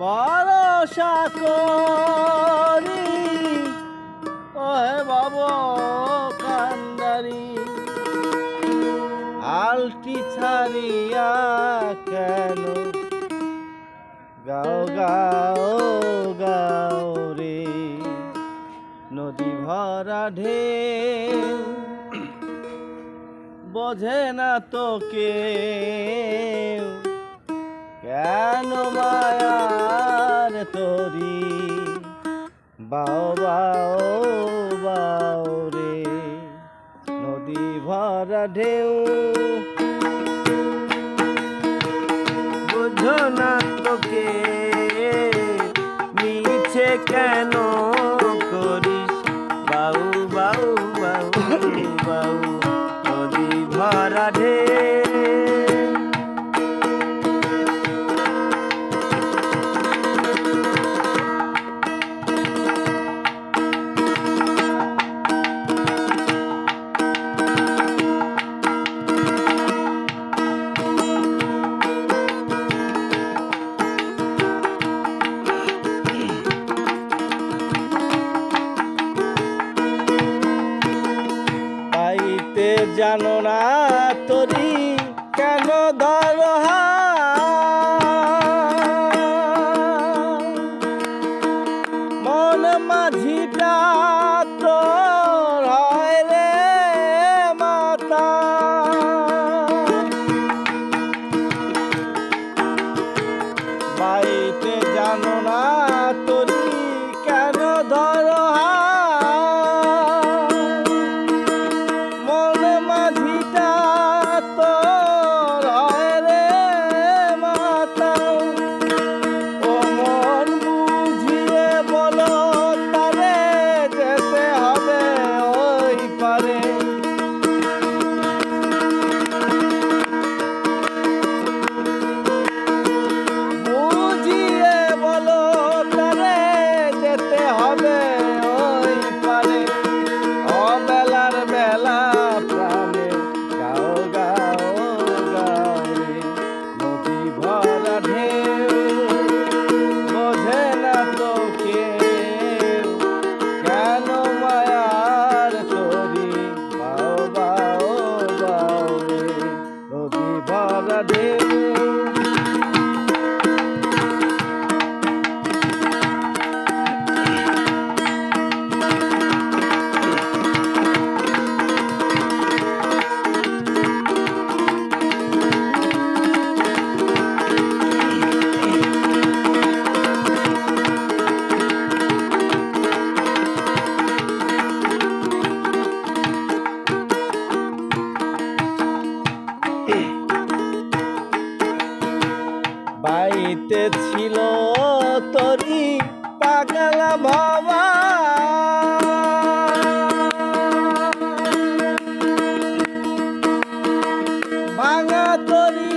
ভরসা করি। ওহে বাব কান্দারি আলটি ছাড়িয়া কেন? গাও গাও গাও রে, নদী ভরা ঢেউ। বোঝে না তোকে। কেন মায়ার তরি? বাও বাও বাও রে, নদী ভরা ঢেউ। বুঝো না তোকে, মিছে কেন করিস? বাউ বাউ বাউ বাউ নদী ভরা ঢেউ। জানো না তরি কেন দরহা? মন মাঝিটা বাড়িতে ছিল তরি পাগল বাবা। তরি